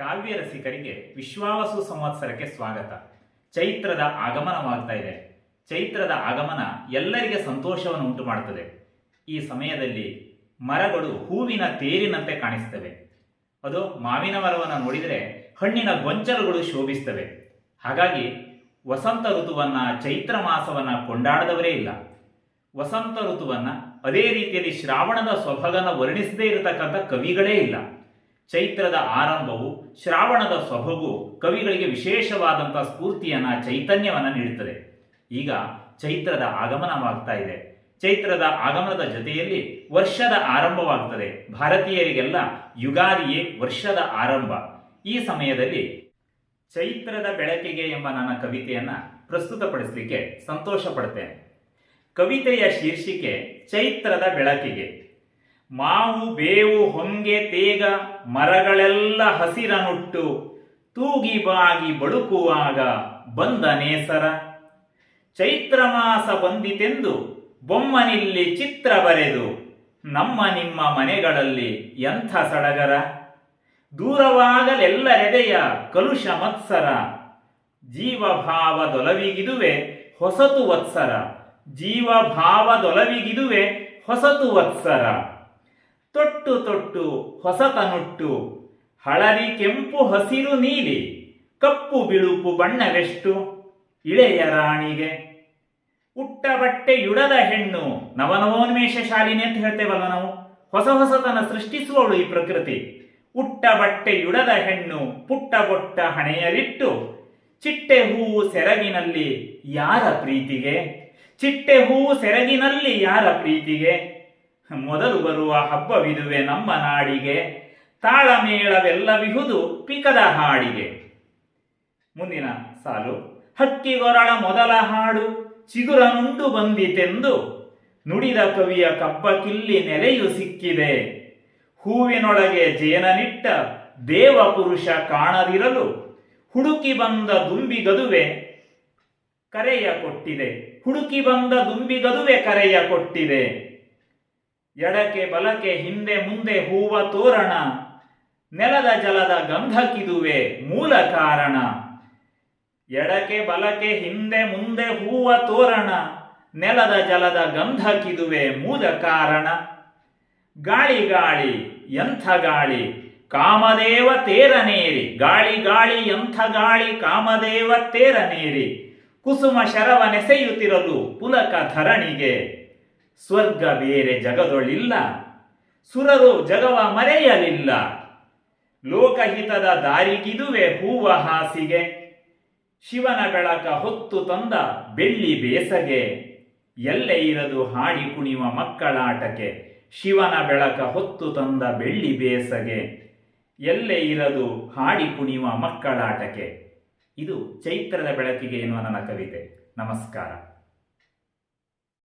ಕಾವ್ಯ ರಸಿಕರಿಗೆ ವಿಶ್ವಾವಸು ಸಂವತ್ಸರಕ್ಕೆ ಸ್ವಾಗತ. ಚೈತ್ರದ ಆಗಮನವಾಗ್ತಾ ಇದೆ. ಚೈತ್ರದ ಆಗಮನ ಎಲ್ಲರಿಗೆ ಸಂತೋಷವನ್ನು ಉಂಟು ಮಾಡುತ್ತದೆ ಈ ಸಮಯದಲ್ಲಿ ಮರಗಳು ಹೂವಿನ ತೇರಿನಂತೆ ಕಾಣಿಸ್ತವೆ. ಅದು ಮಾವಿನ ಮರವನ್ನು ನೋಡಿದರೆ ಹಣ್ಣಿನ ಗೊಂಚಲುಗಳು ಶೋಭಿಸ್ತವೆ. ಹಾಗಾಗಿ ವಸಂತ ಋತುವನ್ನ ಚೈತ್ರ ಮಾಸವನ್ನ ಕೊಂಡಾಡದವರೇ ಇಲ್ಲ. ವಸಂತ ಋತುವನ್ನ ಅದೇ ರೀತಿಯಲ್ಲಿ ಶ್ರಾವಣದ ಸೊಭಗನ ವರ್ಣಿಸದೇ ಇರತಕ್ಕಂಥ ಕವಿಗಳೇ ಇಲ್ಲ. ಚೈತ್ರದ ಆರಂಭವು ಶ್ರಾವಣದ ಸೊಬಗು ಕವಿಗಳಿಗೆ ವಿಶೇಷವಾದಂಥ ಸ್ಫೂರ್ತಿಯನ್ನ, ಚೈತನ್ಯವನ್ನ ನೀಡುತ್ತದೆ. ಈಗ ಚೈತ್ರದ ಆಗಮನವಾಗ್ತಾ ಇದೆ. ಚೈತ್ರದ ಆಗಮನದ ಜೊತೆಯಲ್ಲಿ ವರ್ಷದ ಆರಂಭವಾಗ್ತದೆ. ಭಾರತೀಯರಿಗೆಲ್ಲ ಯುಗಾದಿಯೇ ವರ್ಷದ ಆರಂಭ. ಈ ಸಮಯದಲ್ಲಿ ಚೈತ್ರದ ಬೆಳಕಿಗೆ ಎಂಬ ನನ್ನ ಕವಿತೆಯನ್ನ ಪ್ರಸ್ತುತಪಡಿಸಲಿಕ್ಕೆ ಸಂತೋಷ ಪಡ್ತೇನೆ ಕವಿತೆಯ ಶೀರ್ಷಿಕೆ ಚೈತ್ರದ ಬೆಳಕಿಗೆ. ಮಾವು ಬೇವು ಹೊಂಗೆ ತೇಗ ಮರಗಳೆಲ್ಲ ಹಸಿರನುಟ್ಟು ತೂಗಿ ಬಾಗಿ ಬಳುಕುವಾಗ ಬಂದ ನೇಸರ. ಚೈತ್ರ ಮಾಸ ಬಂದಿತೆಂದು ಬೊಮ್ಮನಿಲ್ಲಿ ಚಿತ್ರ ಬರೆದು ನಮ್ಮ ನಿಮ್ಮ ಮನೆಗಳಲ್ಲಿ ಎಂಥ ಸಡಗರ. ದೂರವಾಗಲೆಲ್ಲರೆದೆಯ ಕಲುಷ ಮತ್ಸರ, ಜೀವಭಾವದೊಲವಿಗಿದುವೆ ಹೊಸತು ವತ್ಸರ, ಜೀವಭಾವದೊಲವಿಗಿದುವೆ ಹೊಸತು ವತ್ಸರ. ತೊಟ್ಟು ತೊಟ್ಟು ಹೊಸತನುಟ್ಟು ಹಳದಿ ಕೆಂಪು ಹಸಿರು ನೀಲಿ, ಕಪ್ಪು ಬಿಳುಪು ಬಣ್ಣವೆಷ್ಟು? ಇಳೆಯ ರಾಣಿಗೆ. ಉಟ್ಟ ಬಟ್ಟೆಯುಡದ ಹೆಣ್ಣು, ನವನವೋನ್ಮೇಷ ಶಾಲಿನಿ ಅಂತ ಹೇಳ್ತೇವಲ್ಲ ನಾವು? ಹೊಸ ಹೊಸತನ ಸೃಷ್ಟಿಸುವವಳು ಈ ಪ್ರಕೃತಿ. ಉಟ್ಟ ಬಟ್ಟೆಯುಡದ ಹೆಣ್ಣು, ಪುಟ್ಟ ಬೊಟ್ಟ ಹಣೆಯಲಿಟ್ಟು ಚಿಟ್ಟೆ ಹೂವು ಸೆರಗಿನಲ್ಲಿ ಯಾರ ಪ್ರೀತಿಗೆ? ಚಿಟ್ಟೆ ಹೂವು ಸೆರಗಿನಲ್ಲಿ ಯಾರ ಪ್ರೀತಿಗೆ? ಮೊದಲು ಬರುವ ಹಬ್ಬವಿದುವೆ ನಮ್ಮ ನಾಡಿಗೆ. ತಾಳಮೇಳವೆಲ್ಲವಿಹುದು ಪಿಕದ ಹಾಡಿಗೆ. ಮುಂದಿನ ಸಾಲು ಹಕ್ಕಿಗೊರಳ ಮೊದಲ ಹಾಡು, ಚಿಗುರನುಂಡು ಬಂದಿತೆಂದು, ನುಡಿದ ಕವಿಯ ಕಬ್ಬಕಿಲ್ಲಿ ನೆಲೆಯು ಸಿಕ್ಕಿದೆ. ಹೂವಿನೊಳಗೆ ಜೇನನಿಟ್ಟ ದೇವಪುರುಷ ಕಾಣದಿರಲು, ಹುಡುಕಿ ಬಂದ ದುಂಬಿಗದುವೆ ಕರೆಯ ಕೊಟ್ಟಿದೆ. ಹುಡುಕಿ ಬಂದ ದುಂಬಿಗದುವೆ ಕರೆಯ ಕೊಟ್ಟಿದೆ. ಎಡಕ್ಕೆ ಬಲಕ್ಕೆ ಹಿಂದೆ ಮುಂದೆ ಹೂವ ತೋರಣ. ನೆಲದ ಜಲದ ಗಂಧಕ್ಕಿದುವೆ ಮೂಲ ಕಾರಣ. ಎಡಕ್ಕೆ ಬಲಕ್ಕೆ ಹಿಂದೆ ಮುಂದೆ ಹೂವ ತೋರಣ. ನೆಲದ ಜಲದ ಗಂಧಕ್ಕಿದುವೆ ಮೂಲ ಕಾರಣ. ಗಾಳಿ ಗಾಳಿ ಎಂಥ ಗಾಳಿ? ಕಾಮದೇವ ತೇರನೇರಿ ಗಾಳಿ ಗಾಳಿ ಎಂಥ ಗಾಳಿ? ಕಾಮದೇವ ತೇರನೇರಿ ಕುಸುಮ ಶರವನೆಸೆಯುತ್ತಿರಲು ಪುಲಕ ಧರಣಿಗೆ. ಸ್ವರ್ಗ ಬೇರೆ ಜಗದೊಳಿಲ್ಲ. ಸುರರು ಜಗವ ಮರೆಯಲಿಲ್ಲ. ಲೋಕಹಿತದ ದಾರಿಗಿದುವೆ ಹೂವ ಹಾಸಿಗೆ. ಶಿವನ ಬೆಳಕ ಹೊತ್ತು ತಂದ ಬೆಳ್ಳಿ ಬೇಸಗೆ. ಎಲ್ಲೆ ಇರದು ಹಾಡಿ ಕುಣಿವ ಮಕ್ಕಳಾಟಕ್ಕೆ. ಶಿವನ ಬೆಳಕ ಹೊತ್ತು ತಂದ ಬೆಳ್ಳಿ ಬೇಸಗೆ. ಎಲ್ಲೆ ಇರದು ಹಾಡಿ ಕುಣಿಯುವ ಮಕ್ಕಳಾಟಕ್ಕೆ. ಇದು ಚೈತ್ರದ ಬೆಳಕಿಗೆ ಎನ್ನುವ ನನ್ನ ಕವಿತೆ. ನಮಸ್ಕಾರ.